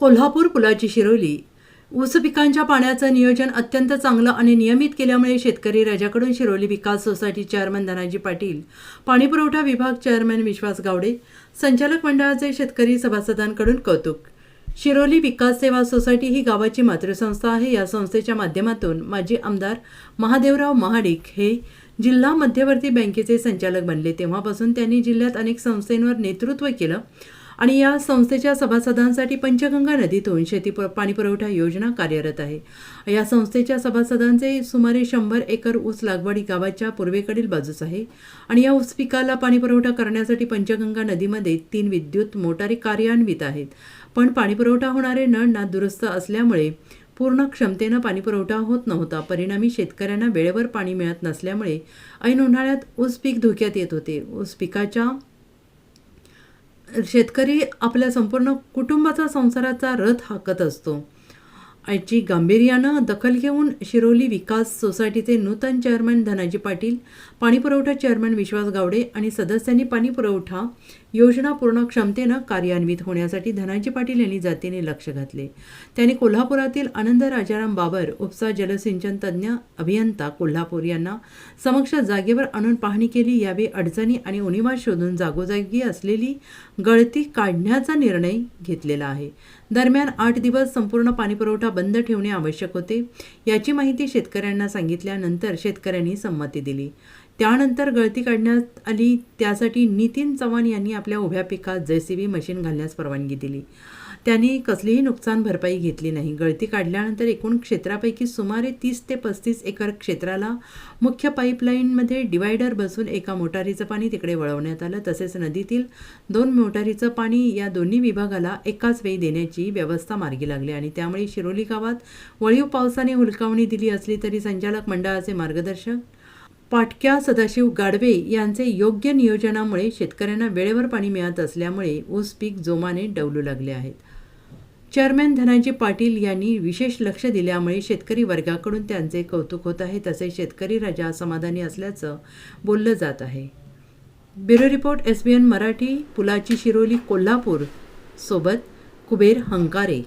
कोल्हापूर पुलाची शिरोली. ऊस पिकांच्या पाण्याचं नियोजन अत्यंत चांगलं आणि नियमित केल्यामुळे शेतकरी राजाकडून शिरोली विकास सोसायटी चेअरमन धनाजी पाटील पाणीपुरवठा विभाग चेअरमन विश्वास गावडे संचालक मंडळाचे शेतकरी सभासदांकडून कौतुक. शिरोली विकास सेवा सोसायटी ही गावाची मातृसंस्था आहे. या संस्थेच्या माध्यमातून माजी आमदार महादेवराव महाडिक हे जिल्हा मध्यवर्ती बँकेचे संचालक बनले. तेव्हापासून त्यांनी जिल्ह्यात अनेक संस्थांवर नेतृत्व केलं. आणि या संस्थेच्या सभासदांसाठी पंचगंगा नदीतून शेती प- पाणीपुरवठा योजना कार्यरत आहे. या संस्थेच्या सभासदांचे सुमारे शंभर एकर ऊस लागवडी गावाच्या पूर्वेकडील बाजूस आहे. आणि या ऊस पिकाला पाणीपुरवठा करण्यासाठी पंचगंगा नदीमध्ये तीन विद्युत मोटारी कार्यान्वित आहेत. पण पाणीपुरवठा होणारे नळ ना दुरुस्त असल्यामुळे पूर्ण क्षमतेनं पाणीपुरवठा होत नव्हता. परिणामी शेतकऱ्यांना वेळेवर पाणी मिळत नसल्यामुळे ऐन उन्हाळ्यात ऊस पीक धोक्यात येत होते. ऊस पिकाच्या शेतकरी आपल्या संपूर्ण कुटुंबाचा संसाराचा रथ हाकत असतो. याची गांभीर्यानं दखल घेऊन शिरोली विकास सोसायटीचे नूतन चेअरमन धनाजी पाटील पाणीपुरवठा चेअरमन विश्वास गावडे आणि सदस्यांनी पाणीपुरवठा योजना पूर्ण क्षमतेनं कार्यान्वित होण्यासाठी धनाजी पाटील यांनी जातीने लक्ष घातले. त्यांनी कोल्हापुरातील आनंद राजाराम बाबर उपसा जलसिंचन तज्ज्ञ अभियंता कोल्हापूर यांना समक्ष जागेवर आणून पाहणी केली. यावेळी अडचणी आणि उणीवा शोधून जागोजागी असलेली गळती काढण्याचा निर्णय घेतलेला आहे. दरम्यान आठ दिवस संपूर्ण पाणीपुरवठा बंद ठेवणे आवश्यक होते. याची माहिती शेतकऱ्यांना सांगितल्यानंतर शेतकऱ्यांनी संमती दिली. त्यानंतर गळती काढण्यात आली. त्यासाठी नितीन चव्हाण यांनी आपल्या उभ्या पिकात जेसीबी मशीन घालण्यास परवानगी दिली. त्यांनी कसलीही नुकसान भरपाई घेतली नाही. गळती काढल्यानंतर एकूण क्षेत्रापैकी सुमारे तीस ते पस्तीस एकर क्षेत्राला मुख्य पाईपलाईनमध्ये डिवायडर बसून एका मोटारीचं पाणी तिकडे वळवण्यात आलं. तसेच नदीतील दोन मोटारीचं पाणी या दोन्ही विभागाला एकाच वेळी देण्याची व्यवस्था मार्गी लागली आणि त्यामुळे शिरोली गावात वळीव पावसाने हुलकावणी दिली असली तरी संचालक मंडळाचे मार्गदर्शक पाटक्या सदाशिव गाडवे यांचे योग्य नियोजनामुळे शेतकऱ्यांना वेळेवर पाणी मिळत असल्यामुळे ऊस पीक जोमाने डवलू लागले आहेत. चेअरमॅन धनाजी पाटील यांनी विशेष लक्ष दिल्यामुळे शेतकरी वर्गाकडून त्यांचे कौतुक होत आहे तसेच शेतकरी राजा समाधानी असल्याचं बोललं जात आहे. Bureau report S B N Marathi पुलाची शिरोली कोल्हापूर. सोबत कुबेर हंकारे.